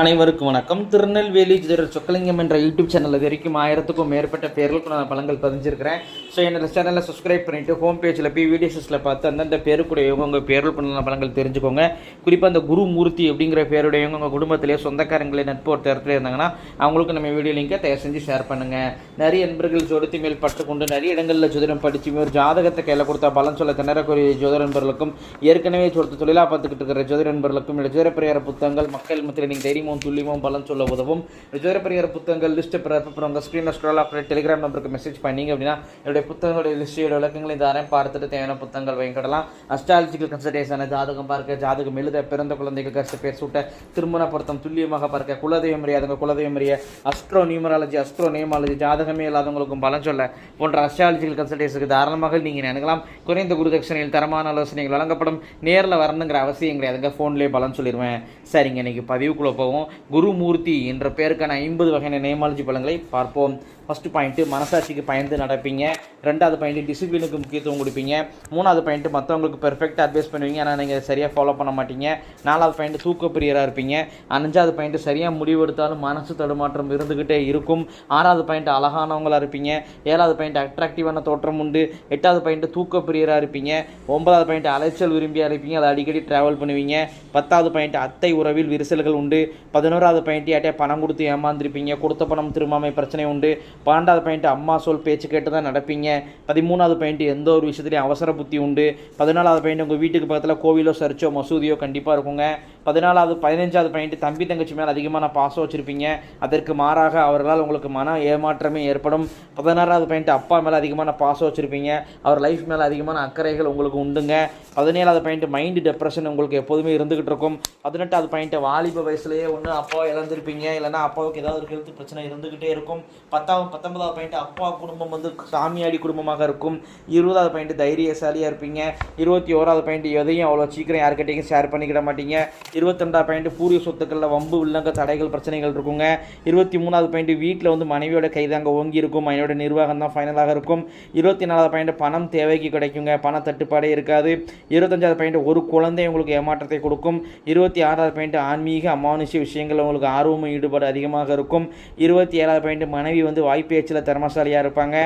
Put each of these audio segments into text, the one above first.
அனைவருக்கும் வணக்கம். திருநெல்வேலி சொக்கலிங்கம் என்ற யூடியூப் சேனல் வரைக்கும் ஆயிரத்துக்கும் மேற்பட்ட பேர்களுக்கு நான் பழங்கள் பதிஞ்சிருக்கிறேன். ஸோ என்னோட சேனலை சப்ஸ்கிரைப் பண்ணிவிட்டு ஹோம் பேஜில் போய் வீடியோஸில் பார்த்து அந்தந்த பேருக்குடையவங்க உங்கள் பேர்களுக்கு பலங்கள் தெரிஞ்சுக்கோங்க. குறிப்பாக அந்த குரு மூர்த்தி அப்படிங்கிற பேருடையவங்க உங்கள் குடும்பத்திலே சொந்தக்காரங்களே நட்பு ஒரு இடத்துல இருந்தாங்கன்னா அவங்களுக்கு நம்ம வீடியோ லிங்கை தயவு செஞ்சு ஷேர் பண்ணுங்கள் நிறைய நண்பர்கள் ஜோடித்து மேல் பட்டுக்கொண்டு நிறைய இடங்களில் ஜோதிடம் படித்து ஒரு ஜாதகத்தை கையில் கொடுத்தா பலன் சொல்ல திணறக்கூடிய ஜோதிட நண்பர்களுக்கும் ஏற்கனவே சொத்து தொழிலாக பார்த்துக்கிட்டு இருக்கிற ஜோதிட நண்பர்களுக்கும் இல்லை ஜோதிட புத்தகங்கள் மக்கள் மத்தியில் நீங்கள் தைரியமும் துல்லியமும் பலன் சொல்ல உதவும். ஜோதிட புத்தகங்கள் லிஸ்ட்டு அப்புறம் உங்கள் ஸ்க்ரீனில் ஸ்க்ரோல் ஆஃப் டெலிகிராம் நம்பருக்கு மெசேஜ் பண்ணிங்க அப்படின்னா என்னுடைய புத்தகங்களுடைய லிஸ்டியோட விளக்கங்களை தாரேன் பார்த்துட்டு தேவையான புத்தகங்கள் வாங்கிக்கிடலாம். அஸ்ட்ராலஜிக்கல் கன்சல்டேஷன் ஜாதகம் பார்க்க ஜாதகம் எழுத பிறந்த குழந்தைகள் கஷ்ட பேர் சூட்ட திருமண பொருத்தம் துல்லியமாக பார்க்க குலதெய்வம் அறியாதவங்க குலதெய்வம் அறிய அஸ்ட்ரோ நியூமராலஜி அஸ்ட்ரோ நியமாலஜி ஜாதகமே இல்லாதவங்களுக்கும் பலன் சொல்ல போன்ற அஸ்ட்ராலஜிக்கல் கன்சல்டேஷனுக்கு தாராளமாக நீங்கள் நினைக்கலாம் குறைந்த குருதட்சணையில் தரமான ஆலோசனைகள் வழங்கப்படும். நேரில் வரணுங்கிற அவசியம் கிடையாதுங்க ஃபோன்லேயே பலன் சொல்லிடுவேன் சரிங்க இன்றைக்கி பதிவுக்குள்ளே போவோம். குருமூர்த்தி என்ற பேருக்கான ஐம்பது வகையான நேமாலஜி பலன்களை பார்ப்போம். ஃபஸ்ட்டு பாயிண்ட்டு மனசாட்சிக்கு பயந்து நடப்பீங்க. ரெண்டாவது பாயிண்ட் டிசிப்ளினுக்கு முக்கியத்துவம் கொடுப்பீங்க. மூணாவது பாயிண்ட்டு மற்றவங்களுக்கு பெர்ஃபெக்டாக அட்வைஸ் பண்ணுவீங்க. ஆனால் நீங்கள் சரியாக ஃபாலோ பண்ண மாட்டீங்க. நாலாவது பாயிண்ட் தூக்க பிரியராக இருப்பீங்க. அஞ்சாவது பாயிண்ட் சரியாக முடிவெடுத்தாலும் மனசு தடுமாற்றம் இருந்துக்கிட்டே இருக்கும். ஆறாவது பாயிண்ட் அழகானவங்களாக இருப்பீங்க. ஏழாவது பாயிண்ட் அட்ராக்டிவான தோற்றம் உண்டு. எட்டாவது பாயிண்ட் தூக்கப்பிரியராக இருப்பீங்க. ஒன்பதாவது பாயிண்ட் அலைச்சல் விரும்பியாக இருப்பீங்க. அதை அடிக்கடி ட்ராவல் பண்ணுவீங்க. பத்தாவது பாயிண்ட் அத்தை உறவில் விரிசல்கள் உண்டு. பதினோராவது பாயிண்ட் யார்ட்டே பணம் கொடுத்து ஏமாந்துருப்பீங்க. கொடுத்த பணம் திரும்பாமை பிரச்சனை உண்டு. பன்னெண்டாவது பாயிண்ட் அம்மா சொல் பேச்சு கேட்டு தான் நடப்பீங்க. பதிமூணாவது பாயிண்ட் எந்த ஒரு விஷயத்துலையும் அவசர புத்தி உண்டு. பதினாலாவது பாயிண்ட் உங்கள் வீட்டுக்கு பக்கத்தில் கோவிலோ சர்ச்சோ மசூதியோ கண்டிப்பாக இருக்குங்க. பதினாலாவது பதினஞ்சாவது பாயிண்ட் தம்பி தங்கச்சி மேலே அதிகமான பாசம் வச்சுருப்பீங்க. அதற்கு மாறாக அவர்களால் உங்களுக்கு மன ஏமாற்றமே ஏற்படும். பதினாறாவது பாயிண்ட் அப்பா மேலே அதிகமான பாசம் வச்சுருப்பீங்க. அவர் லைஃப் மேலே அதிகமான அக்கறைகள் உங்களுக்கு உண்டுங்க. பதினேழாவது பாயிண்ட் மைண்டு டெப்ரெஷன் உங்களுக்கு எப்போதுமே இருந்துகிட்டு இருக்கும். பதினெட்டாவது பாயிண்ட் வாலிப வயசுலேயே ஒன்று அப்பாவை இழந்திருப்பீங்க. இல்லைன்னா அப்பாவுக்கு ஏதாவது ஒரு ஹெல்த் பிரச்சனை இருந்துக்கிட்டே இருக்கும். பத்தாவது பத்தொன்பதாவது பாயிண்ட் அப்பா குடும்பம் வந்து சாமியாடி குடும்பமாக இருக்கும். இருபதாவது பாயிண்ட் தைரியசாலியாக இருப்பீங்க. இருபத்தி ஓராவது பாயிண்ட் எதையும் அவ்வளோ சீக்கிரம் யாருக்கிட்டையும் ஷேர் பண்ணிக்கிட மாட்டீங்க. இருபத்தெண்டாவது பாயிண்ட் பூர்வீக சொத்துக்களில் வம்பு வில்லங்க தடைகள் பிரச்சனைகள் இருக்குங்க. இருபத்தி மூணாவது பாயிண்ட் வீட்டில் வந்து மனைவியோட கைதாங்க ஓங்கி இருக்கும். மனைவியோட நிர்வாகம் தான் ஃபைனலாக இருக்கும். இருபத்தி நாலாவது பாயிண்ட் பணம் தேவைக்கு கிடைக்குங்க. பண தட்டுப்பாடே இருக்காது. இருபத்தஞ்சாவது பாயிண்ட் ஒரு குழந்தை உங்களுக்கு ஏமாற்றத்தை கொடுக்கும். இருபத்தி ஆறாவது பாயிண்ட் ஆன்மீக அமானுஷ்ய விஷயங்கள் உங்களுக்கு ஆர்வமும் ஈடுபாடு அதிகமாக இருக்கும். இருபத்தி ஏழாவது பாயிண்ட் மனைவி வந்து வாய்ப்பேச்சில் திறமசாலியாக இருப்பாங்க.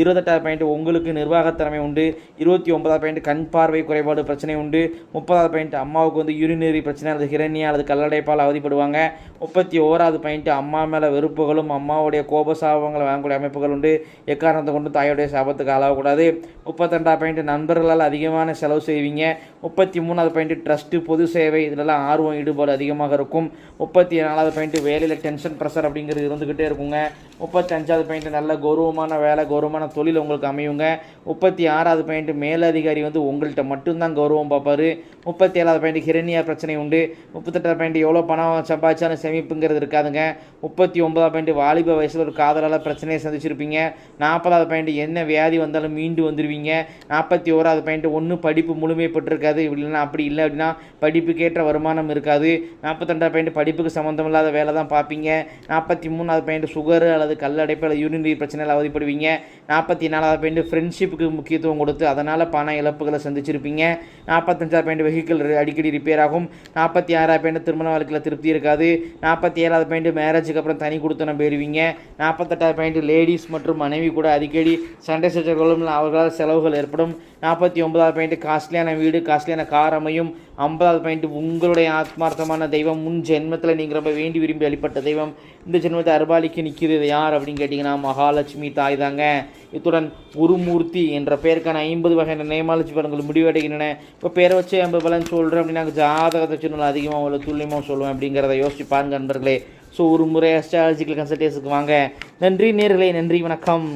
இருபத்தெட்டாவது பாயிண்ட் உங்களுக்கு நிர்வாகத்திறமை உண்டு. இருபத்தி ஒன்பதாவது பாயிண்ட் கண் பார்வை குறைபாடு பிரச்சனை உண்டு. முப்பதாவது பாயிண்ட் அம்மாவுக்கு வந்து யூரினரி பிரச்சனை அல்லது ஹிரண்யா அல்லது கல்லடைப்பால் அவதிப்படுவாங்க. முப்பத்தி ஓராவது பாயிண்ட் அம்மா மேலே வெறுப்புகளும் அம்மாவுடைய கோப சாபங்களை வாங்கக்கூடிய அமைப்புகள் உண்டு. எக்காரணத்தை கொண்டு தாயோடைய சாபத்துக்கு ஆளாகக்கூடாது. முப்பத்தெண்டாவது பாயிண்ட் நண்பர்களால் அதிகமான செலவு செய்வீங்க. முப்பத்தி மூணாவது பாயிண்ட் ட்ரஸ்ட்டு பொது சேவை இதிலெல்லாம் ஆர்வம் ஈடுபாடு அதிகமாக இருக்கும். முப்பத்தி நாலாவது பாயிண்ட் வேலையில் டென்ஷன் ப்ரெஷர் அப்படிங்கிறது இருந்துக்கிட்டே இருக்குங்க. முப்பத்தஞ்சாவது பாயிண்ட்டு பாயிண்ட் நல்ல கௌரவமான வேலை கௌரவமான தொழில் உங்களுக்கு அமையுங்க. முப்பத்தி ஆறாவது பாயிண்ட் மேலதிகாரி வந்து உங்கள்கிட்ட மட்டும்தான் கௌரவம் பார்ப்பார். முப்பத்தி ஏழாவது பாயிண்ட் ஹிரண்யா பிரச்சனை உண்டு. முப்பத்தெட்டாவது பாயிண்ட் எவ்வளோ பணம் சம்பாதிச்சாலும் சேமிப்புங்கிறது இருக்காதுங்க. முப்பத்தி ஒன்பதாவது பாயிண்ட் வாலிப வயசில் ஒரு காதலால் பிரச்சனையை சந்திச்சிருப்பீங்க. நாற்பதாவது பாயிண்ட் என்ன வியாதி வந்தாலும் மீண்டு வந்துடுவீங்க நாற்பத்தி ஓராவது பாயிண்ட் ஒன்று படிப்பு முழுமைப்பட்டிருக்காது. இல்லைன்னா அப்படி இல்லை அப்படின்னா படிப்புக்கேற்ற வருமானம் இருக்காது. நாற்பத்தெண்டாவது பாயிண்ட் படிப்புக்கு சம்மந்தம் இல்லாத வேலை தான் பார்ப்பீங்க. நாற்பத்தி மூணாவது பாயிண்ட் சுகர் அல்லது கல்லடைப்பு அல்லது யூரினரி பிரச்சனையில் அவதிப்படுவீங்க. நாற்பத்தி நாலாவது பாயிண்ட் ஃப்ரெண்ட்ஷிப்புக்கு முக்கியத்துவம் கொடுத்து அதனால் பண இழப்புகளை சந்திச்சிருப்பீங்க. நாற்பத்தஞ்சாவது பாயிண்ட் வெஹிக்கிள் அடிக்கடி ரிப்பேர் ஆகும். நாற்பத்தி ஆறாவது பாயிண்ட் திருமண வாழ்க்கையில் திருப்தி இருக்காது. நாற்பத்தி ஏழாவது பாயிண்ட் மேரேஜுக்கு அப்புறம் தனி கொடுத்தனம் போயிருவீங்க நாற்பத்தெட்டாவது பாயிண்ட் லேடிஸ் மற்றும் மனைவி கூட அடிக்கடி சண்டை சச்சரவுகளும் அவர்களால் செலவுகள் ஏற்படும். நாற்பத்தி ஒன்பதாவது பாயிண்ட் காஸ்ட்லியான வீடு காஸ்ட்லியான கார் அமையும். ஐம்பதாவது பாயிண்ட் உங்களுடைய ஆத்மார்த்தமான தெய்வம். முன் ஜென்மத்தில் நீங்கள் ரொம்ப வேண்டி விரும்பி வழிபட்ட தெய்வம். இந்த ஜென்மத்தை அருபாலிக்கு நிற்கிறது யார் அப்படின்னு கேட்டிங்கன்னா மகாலட்சுமி தாய் தாங்க. இத்துடன் குருமூர்த்தி என்ற பெயருக்கான ஐம்பது வகையான நேமாலஜி பலன்கள் முடிவடைகின்றன. இப்போ பேரை வச்சு ஐம்பது பலன் சொல்கிறேன் அப்படின்னா ஜாதகத்தை சொன்னால் அதிகமாக அவ்வளோ துல்லியமாக சொல்லுவேன் அப்படிங்கிறத யோசிச்சு பாருங்க நண்பர்களே. ஸோ ஒரு முறை அஸ்ட்ராலஜிக்கல் கன்சல்டேஷனுக்கு வாங்க. நன்றி நேர்களே நன்றி வணக்கம்.